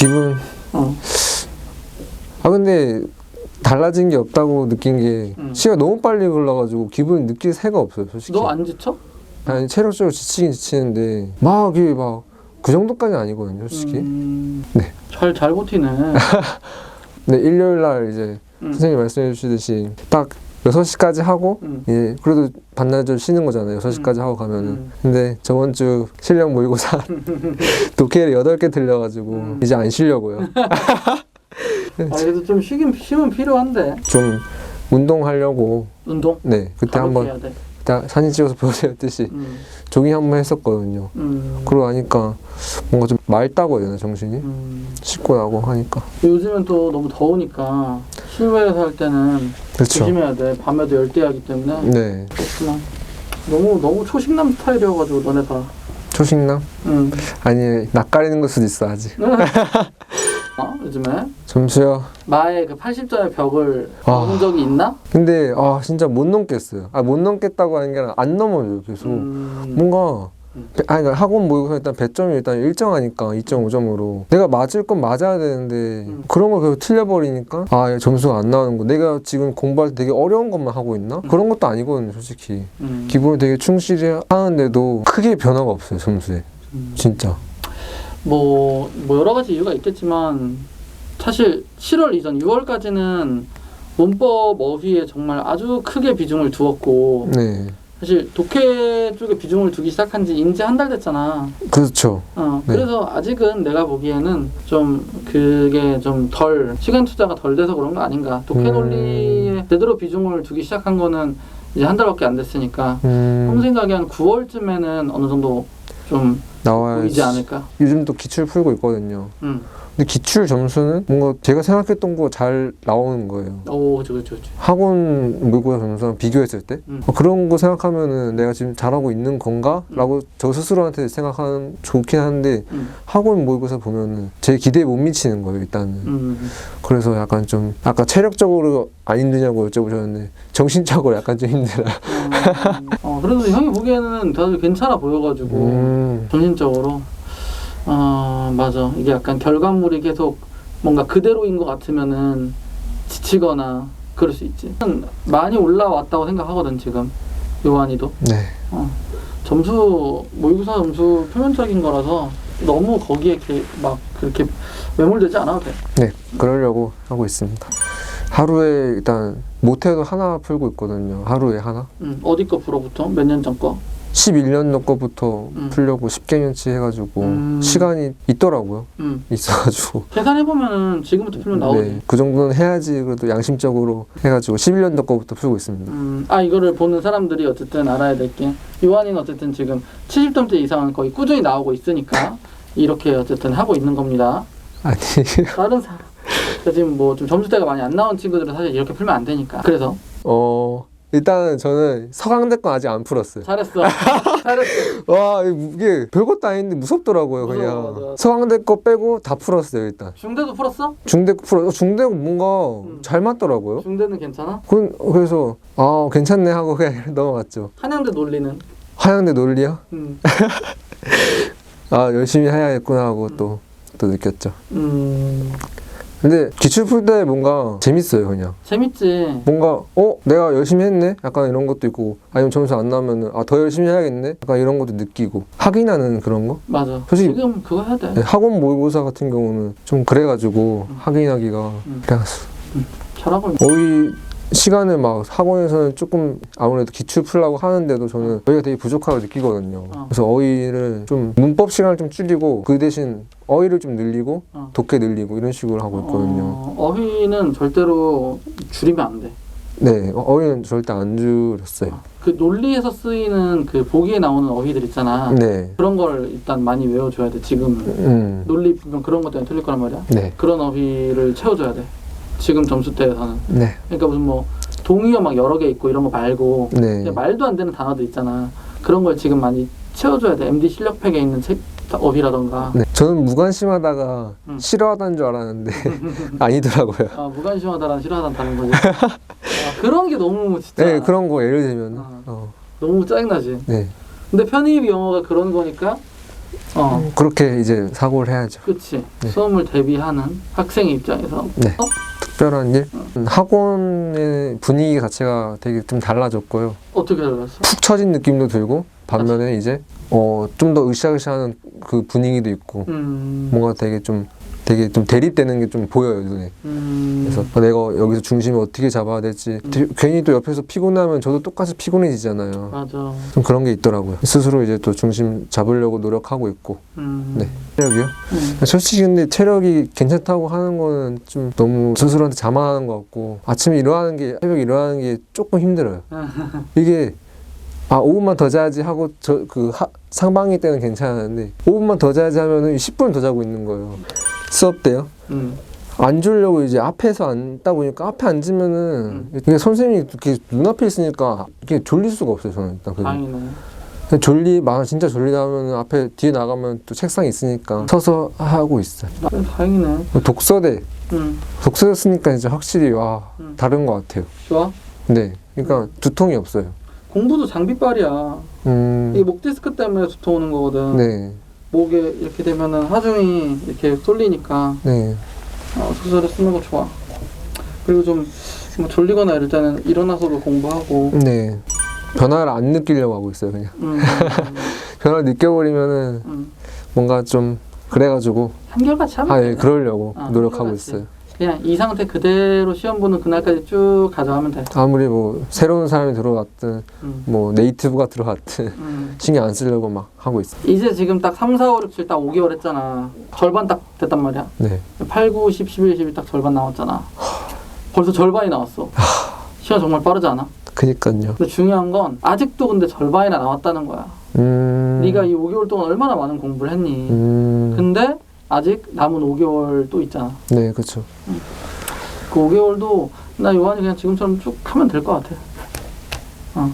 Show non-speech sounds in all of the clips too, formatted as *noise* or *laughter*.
기분 어. 아 근데 달라진 게 없다고 느낀 게 음. 시가 너무 빨리 흘러가지고 기분 느낄 새가 없어요 솔직히 너 안 지쳐? 아니 체력적으로 지치긴 지치는데 막 이게 막그 정도까지는 아니거든요 솔직히 음, 네. 잘, 잘 버티네. 근데 *laughs* 일요일 날 이제 음. 선생님 말씀해 주시듯이 딱 6시까지 하고 음. 예, 그래도 반나절 쉬는 거잖아요. 6시까지 하고 가면은. 음. 근데 저번 주 실력 모의고사 독해를 8개 틀려가지고 음. 이제 안 쉬려고요. *laughs* 아, 그래도 좀 쉬긴, 쉬면 필요한데. 좀 운동하려고 운동? 네, 그때 한번 사진 찍어서 *laughs* 보여드렸 듯이 음. 조깅 한번 했었거든요. 음. 그러고 나니까 뭔가 좀 맑다고 해야 되나 정신이? 음. 씻고 나고 하니까. 요즘은 또 너무 더우니까 실외에서 할 때는 그렇죠. 조심해야 돼. 밤에도 열대야기 때문에. 네. 그렇구나. 너무 너무 초식남 스타일이어가지고 너네 다. 초식남? 응. 아니, 낯가리는 걸 수도 있어, 아직. *laughs* 어? 요즘에 점수요? 마의 그 80점의 벽을 아. 넘은 적이 있나? 근데, 아, 진짜 못 넘겠어요. 아, 못 넘겠다고 하는 게 아니라 안 넘어져요, 계속. 음. 뭔가 아니 그러니까 학원 모의고사 일단 배점이 일단 일정하니까 2.5점으로. 내가 맞을 건 맞아야 되는데 음. 그런 걸 계속 틀려버리니까 아 점수가 안 나오는 거 내가 지금 공부할 때 되게 어려운 것만 하고 있나? 그런 것도 아니거든요 솔직히. 음. 기본을 되게 충실히 하는데도 크게 변화가 없어요 점수에. 음. 진짜. 뭐, 뭐 여러 가지 이유가 있겠지만 사실 7월 이전 6월까지는 문법 어휘에 정말 아주 크게 비중을 두었고 네 사실 독해 쪽에 비중을 두기 시작한 지 인지 한달 됐잖아. 그렇죠 어, 네. 그래서 아직은 내가 보기에는 좀 그게 좀 덜 시간 투자가 덜 돼서 그런 거 아닌가. 독해 음. 논리에 제대로 비중을 두기 시작한 거는 이제 한 달밖에 안 됐으니까 형음 생각에 한 9월쯤에는 어느 정도 좀 나와야 보이지 않을까. 요즘 또 기출 풀고 있거든요 음. 근데 기출 점수는 뭔가 제가 생각했던 거 잘 나오는 거예요 오, 그치, 그치, 그치. 학원 모의고사 점수랑 비교했을 때 음. 어, 그런 거 생각하면은 내가 지금 잘하고 있는 건가? 라고 저 스스로한테 생각하는 좋긴 한데 음. 학원 모의고사 보면은 제 기대에 못 미치는 거예요 일단은 음. 그래서 약간 좀 아까 체력적으로 안 힘드냐고 여쭤보셨는데 정신적으로 약간 좀 힘들어요 음. 어, 그래도 형이 보기에는 다들 괜찮아 보여가지고 음, 정신적으로 어 맞아. 이게 약간 결과물이 계속 뭔가 그대로인 것 같으면은 지치거나 그럴 수 있지. 많이 올라왔다고 생각하거든 지금. 요한이도. 네. 점수 모의고사 점수 표면적인 거라서 너무 거기에 이렇게 막 그렇게 매몰되지 않아도 돼. 네, 그러려고 하고 있습니다. 하루에 일단 못해도 하나 풀고 있거든요. 하루에 하나? 음, 어디 거 불어부터? 몇년 전 거? 11년도 거부터 음. 풀려고 10개년치 해가지고 음. 시간이 있더라고요 음. 있어가지고 *laughs* 계산해보면은 지금부터 풀면 나오지 네, 그 정도는 해야지 그래도 양심적으로 해가지고 11년도 거부터 풀고 있습니다. 음, 아 이거를 보는 사람들이 어쨌든 알아야 될 게 요한이는 어쨌든 지금 70점대 이상은 거의 꾸준히 나오고 있으니까 이렇게 어쨌든 하고 있는 겁니다. 아니 *laughs* 다른 사람 그러니까 지금 뭐 좀 점수대가 많이 안 나온 친구들은 사실 이렇게 풀면 안 되니까. 그래서 어 일단은 저는 서강대 건 아직 안 풀었어요. 잘했어, 잘했어. *laughs* 와 이게 별것도 아닌데 무섭더라고요 무서워, 그냥. 맞아. 서강대 거 빼고 다 풀었어요 일단. 중대도 풀었어? 중대 거 풀어 중대 거 뭔가 음. 잘 맞더라고요. 중대는 괜찮아? 그, 그래서 아 괜찮네 하고 그냥 *laughs* 넘어갔죠. 한양대 논리는? 화양대 논리요? 음, *laughs* 아 열심히 해야겠구나 하고 또 또 느꼈죠. 음 근데 기출 풀 때 뭔가 재밌어요 그냥. 재밌지. 뭔가 어 내가 열심히 했네 약간 이런 것도 있고 아니면 점수 안 나오면은 아 더 열심히 해야겠네 약간 이런 것도 느끼고 확인하는 그런 거 맞아. 솔직히- 지금 그거 해야 돼. 네, 학원 모의고사 같은 경우는 좀 그래가지고 확인하기가 음. 그냥 잘하고 있네. 어휘 시간을 막 학원에서는 조금 아무래도 기출 풀라고 하는데도 저는 어휘가 되게 부족하다고 느끼거든요 어. 그래서 어휘를 좀 문법 시간을 좀 줄이고 그 대신 어휘를 좀 늘리고 어. 독해 늘리고 이런 식으로 하고 있거든요 어, 어휘는 절대로 줄이면 안 돼. 네 어, 어휘는 절대 안 줄였어요 그 논리에서 쓰이는 그 보기에 나오는 어휘들 있잖아. 네 그런 걸 일단 많이 외워줘야 돼. 지금 음. 논리 분명 그런 것 때문에 틀릴 거란 말이야. 네. 그런 어휘를 채워줘야 돼. 지금 점수대에서는. 네. 그러니까 무슨 뭐 동의어 막 여러 개 있고 이런 거 말고 네. 말도 안 되는 단어들 있잖아. 그런 걸 지금 많이 채워줘야 돼. MD 실력팩에 있는 책 어휘라던가. 네. 저는 무관심하다가 음. 싫어하다는 줄 알았는데 *laughs* 아니더라고요. 아 무관심하다란 싫어하다는 거지. 아, 그런 게 너무 진짜 네, 그런 거 예를 들면 어. 어. 너무 짜증나지. 네. 근데 편입 영어가 그런 거니까 어, 그렇게 이제 사고를 해야죠. 그치. 네. 수험을 대비하는 학생의 입장에서. 네. 어? 특별한 일? 학원의 분위기 자체가 되게 좀 달라졌고요. 어떻게 달랐어? 푹 처진 느낌도 들고 반면에 이제 어, 좀 더 으쌰으쌰하는 그 분위기도 있고 음, 뭔가 되게 좀 되게 좀 대립되는 게 좀 보여요 눈에. 음, 그래서 내가 여기서 중심을 어떻게 잡아야 될지 되- 괜히 또 옆에서 피곤하면 저도 똑같이 피곤해지잖아요. 맞아. 좀 그런 게 있더라고요. 스스로 이제 또 중심 잡으려고 노력하고 있고 음, 네. 체력이요? 음, 솔직히 근데 체력이 괜찮다고 하는 거는 좀 너무 스스로한테 자만하는 것 같고 아침에 일어나는 게 새벽에 일어나는 게 조금 힘들어요. *laughs* 이게 아 5분만 더 자야지 하고 저 그 상반기 때는 괜찮았는데 5분만 더 자야지 하면은 10분 더 자고 있는 거예요. 수업 때요. 음, 안 졸려고 이제 앞에서 앉다 보니까 앞에 앉으면은 이게 선생님이 이렇게 눈앞에 있으니까 이게 졸릴 수가 없어요 저는 일단 그게. 졸리 막 진짜 졸리다 하면 앞에 뒤에 나가면 또 책상이 있으니까 서서 하고 있어요. 나- 다행이네. 독서대 음, 독서대 쓰니까 이제 확실히 와 음. 다른 것 같아요. 좋아. 네, 그러니까 두통이 없어요. 공부도 장비빨이야. 음, 이게 목 디스크 때문에 두통 오는 거거든. 네, 목에 이렇게 되면은 하중이 이렇게 쏠리니까 네, 어, 소설을 쓰는 거 좋아. 그리고 좀 뭐 졸리거나 이럴 때는 일어나서도 공부하고. 네. 변화를 안 느끼려고 하고 있어요. 그냥 음, *laughs* 변화를 느껴버리면은 음. 뭔가 좀 그래가지고 한결같이 하면 아, 돼. 예, 그러려고 아, 노력하고 한결같이. 있어요. 그냥 이 상태 그대로 시험 보는 그날까지 쭉 가져가면 돼. 아무리 뭐 새로운 사람이 들어왔든 음, 뭐 네이티브가 들어왔든 음. *laughs* 신경 안 쓰려고 막 하고 있어요. 이제 지금 딱 3, 4, 5, 6, 7 딱 5개월 했잖아. 절반 딱 됐단 말이야. 네, 8, 9, 10, 11, 12 딱 절반 나왔잖아. 벌써 절반이 나왔어. 시간 정말 빠르지 않아? 그니까요. 근데 중요한 건 아직도 근데 절반이나 나왔다는 거야. 음, 네가 이 5개월 동안 얼마나 많은 공부를 했니? 음, 근데 아직 남은 5개월 또 있잖아. 네, 그렇죠. 그 5개월도 나 요한이 그냥 지금처럼 쭉 하면 될 것 같아. 어.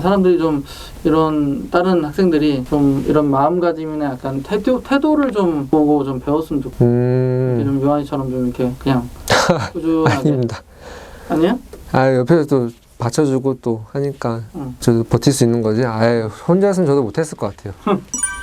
사람들이 좀 이런 다른 학생들이 좀 이런 마음가짐이나 약간 태도 태도를 좀 보고 좀 배웠으면 좋겠어. 음, 좀 요한이처럼 좀 이렇게 그냥 *laughs* 꾸준하게 아닙니다. 아니야? 아 옆에서 또 받쳐주고 또 하니까 응. 저도 버틸 수 있는 거지. 아예 혼자서는 저도 못했을 것 같아요.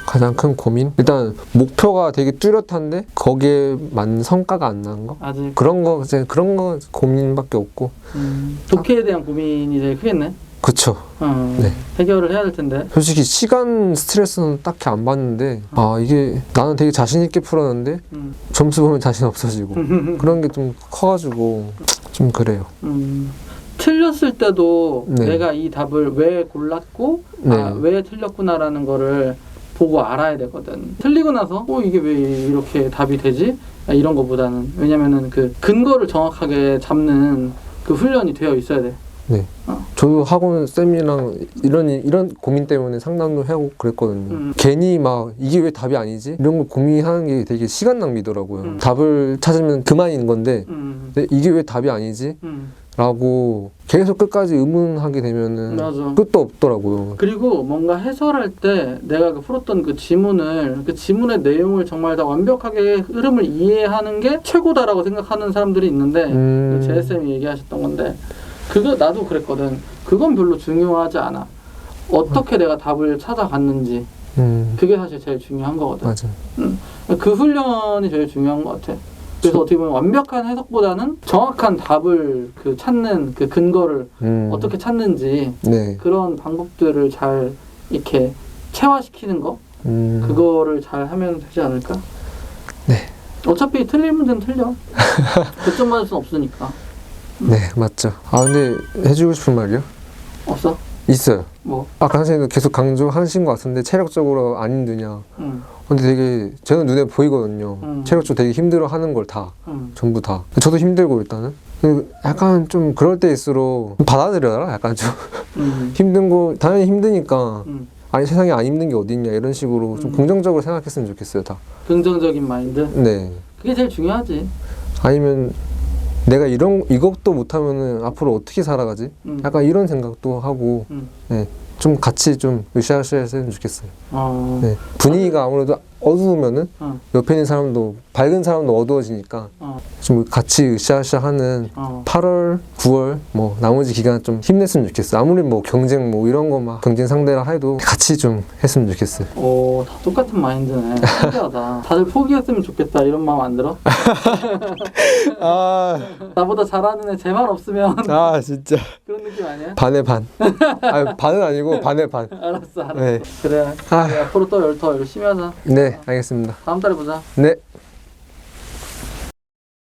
가장 큰 고민? 일단 목표가 되게 뚜렷한데 거기에 맞는 성과가 안 나는 거? 아직 그런 거 이제 그런 거 고민밖에 없고. 음, 독해에 대한 고민이 제일 크겠네. 그쵸. 어, 네. 해결을 해야 될 텐데. 솔직히 시간 스트레스는 딱히 안 받는데 아 이게 나는 되게 자신 있게 풀었는데 음, 점수 보면 자신 없어지고 *laughs* 그런 게 좀 커가지고 좀 그래요. 음, 틀렸을 때도 네. 내가 이 답을 왜 골랐고 네. 아, 왜 틀렸구나라는 거를 보고 알아야 되거든. 틀리고 나서 어 이게 왜 이렇게 답이 되지? 아, 이런 거보다는 왜냐면은 그 근거를 정확하게 잡는 그 훈련이 되어 있어야 돼. 저도 학원 쌤이랑 이런 이런 고민 때문에 상담도 하고 그랬거든요. 음. 괜히 막 이게 왜 답이 아니지? 이런 걸 고민하는 게 되게 시간 낭비더라고요. 음. 답을 찾으면 그만인 건데 음, 이게 왜 답이 아니지? 음, 라고 계속 끝까지 의문하게 되면은 맞아. 끝도 없더라고요. 그리고 뭔가 해설할 때 내가 그 풀었던 그 지문을 그 지문의 내용을 정말 다 완벽하게 흐름을 이해하는 게 최고다라고 생각하는 사람들이 있는데 음. 제 쌤이 얘기하셨던 건데 그거 나도 그랬거든. 그건 별로 중요하지 않아. 어떻게 내가 답을 찾아갔는지 음, 그게 사실 제일 중요한 거거든. 맞아. 그 훈련이 제일 중요한 것 같아. 그래서 어떻게 보면 완벽한 해석보다는 정확한 답을 그 찾는 그 근거를 음, 어떻게 찾는지 네. 그런 방법들을 잘 이렇게 체화시키는 거 음, 그거를 잘 하면 되지 않을까? 네. 어차피 틀릴 문제는 틀려. 100점 맞을 순 없으니까. 네 맞죠. 아 근데 해주고 싶은 말이요? 없어? 있어요. 뭐? 아까 선생님도 계속 강조하신 것 같은데 체력적으로 안 힘드냐. 응. 근데 되게 저는 눈에 보이거든요. 음. 체력적으로 되게 힘들어하는 걸다 응. 전부 다. 저도 힘들고 일단은. 그 약간 좀 그럴 때일수록 받아들여라. 약간 좀 응. *laughs* 힘든 거 당연히 힘드니까 응. 아니 세상에 안 힘든 게 어딨냐 이런 식으로 좀 음. 긍정적으로 생각했으면 좋겠어요 다. 긍정적인 마인드. 네. 그게 제일 중요하지. 아니면 내가 이런 이것도 못하면은 앞으로 어떻게 살아가지? 응. 약간 이런 생각도 하고 응. 네. 좀 같이 좀 으쌰으쌰 했으면 좋겠어요. 어. 네. 분위기가 아무래도 어두우면은 어. 옆에 있는 사람도 밝은 사람도 어두워지니까 어. 좀 같이 으쌰으쌰하는 어. 8월, 9월 뭐 나머지 기간 좀 힘냈으면 좋겠어. 아무리 뭐 경쟁 뭐 이런 거 막 경쟁 상대라 해도 같이 좀 했으면 좋겠어. 오, 다 똑같은 마인드네. 신기하다. *laughs* 다들 포기했으면 좋겠다. 이런 마음 안 들어? *laughs* 아, 나보다 잘하는 애제말 없으면 아 진짜 그런 느낌 아니야? 반의 반. 아 반은 아니고 반의 반. 알았어, 알았어. 네. 그래. 아, 그래, 앞으로 또 열, 더 열심히 하자. 네 알겠습니다. 다음 달에 보자. 네.